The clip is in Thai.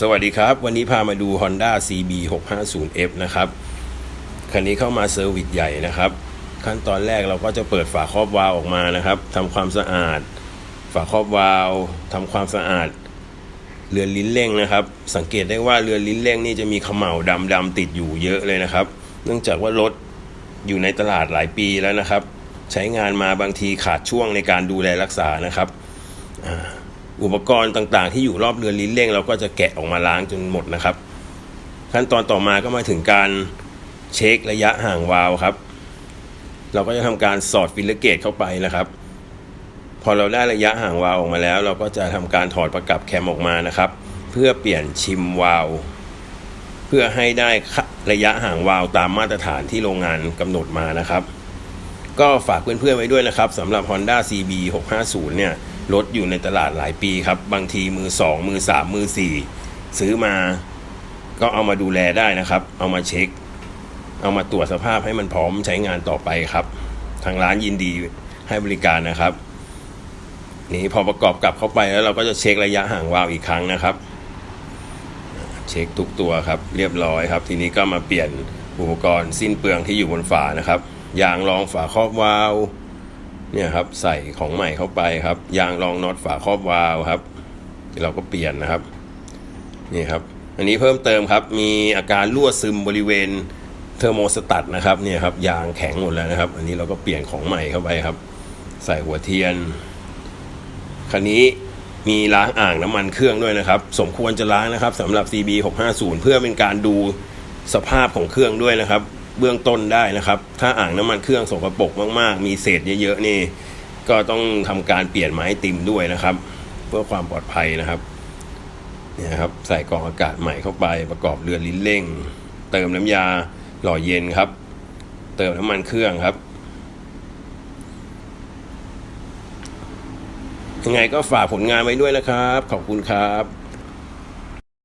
สวัสดีครับ วันนี้พามาดู Honda CB 650F นะครับ คันนี้เข้ามาเซอร์วิสใหญ่นะครับ ขั้นตอนแรกเราก็จะเปิดฝาครอบวาล์วออกมานะครับทำความสะอาด ฝาครอบวาล์วทำความสะอาด เรือนลิ้นเร่งนะครับ สังเกตได้ว่าเรือนลิ้นเร่งนี่จะมีขม่าดำดำๆติดอยู่เยอะเลยนะครับ เนื่องจากว่ารถอยู่ในตลาดหลายปีแล้วนะครับ ใช้งานมาบางทีขาดช่วงในการดูแลรักษานะครับอุ อุปกรณ์ต่างๆ ที่อยู่รอบเรือนลิ้นเร่ง เราก็จะแกะออกมาล้างจนหมดนะครับ ขั้นตอนต่อมาก็มาถึงการเช็คระยะห่างวาล์วครับ เราก็จะทำการสอดฟิลเลอร์เกตเข้าไปนะครับ พอเราได้ระยะห่างวาล์วออกมาแล้ว เราก็จะทำการถอดประกับแคมออกมานะครับ เพื่อเปลี่ยนชิมวาล์วเพื่อให้ได้ระยะห่างวาล์วตามมาตรฐานที่โรงงานกำหนดมานะครับ ก็ฝากเพื่อนๆไว้ด้วยนะครับสำหรับ Honda CB 650เนี่ย รถอยู่ในตลาดหลายปีครับ บางทีมือ2มือ3มือ4ซื้อมาก็เอามาดูแลได้นะครับ เอามาเช็ค เอามาตรวจสภาพให้มันพร้อมใช้งานต่อไปครับ ทางร้านยินดีให้บริการนะครับ นี่พอประกอบกลับเข้าไปแล้วเราก็จะเช็คระยะห่างวาล์วอีกครั้งนะครับ เช็คทุกตัวครับ เรียบร้อยครับ ทีนี้ก็มาเปลี่ยนอุปกรณ์สิ้นเปลืองที่อยู่บนฝานะครับยางรองฝาครอบวาล์ว เนี่ยครับใส่ของใหม่เข้าไปครับ ยางรองน็อตฝาครอบวาล์วครับ เราก็เปลี่ยนนะครับนี่ครับ อันนี้เพิ่มเติมครับ มีอาการรั่วซึมบริเวณเทอร์โมสตัตนะครับเนี่ยครับยางแข็งหมดแล้วนะครับ อันนี้เราก็เปลี่ยนของใหม่เข้าไปครับ ใส่หัวเทียนคันนี้มีล้างอ่างน้ำมันเครื่องด้วยนะครับ สมควรจะล้างนะครับสำหรับ CB 650เพื่อเป็นการดูสภาพของเครื่องด้วยนะครับ เบื้องต้นได้นะครับ ถ้าอ่างน้ำมันเครื่องสกปรกมากๆ มีเศษเยอะๆนี่ ก็ต้องทำการเปลี่ยนไม้ติมด้วยนะครับ เพื่อความปลอดภัยนะครับเนี่ยครับใส่กรองอากาศใหม่เข้าไปประกอบเรือนลิ้นเร่ง เติมน้ำยาหล่อเย็นครับ เติมน้ำมันเครื่องครับยังไงก็ฝากผลงานไว้ด้วยนะครับ ขอบคุณครับ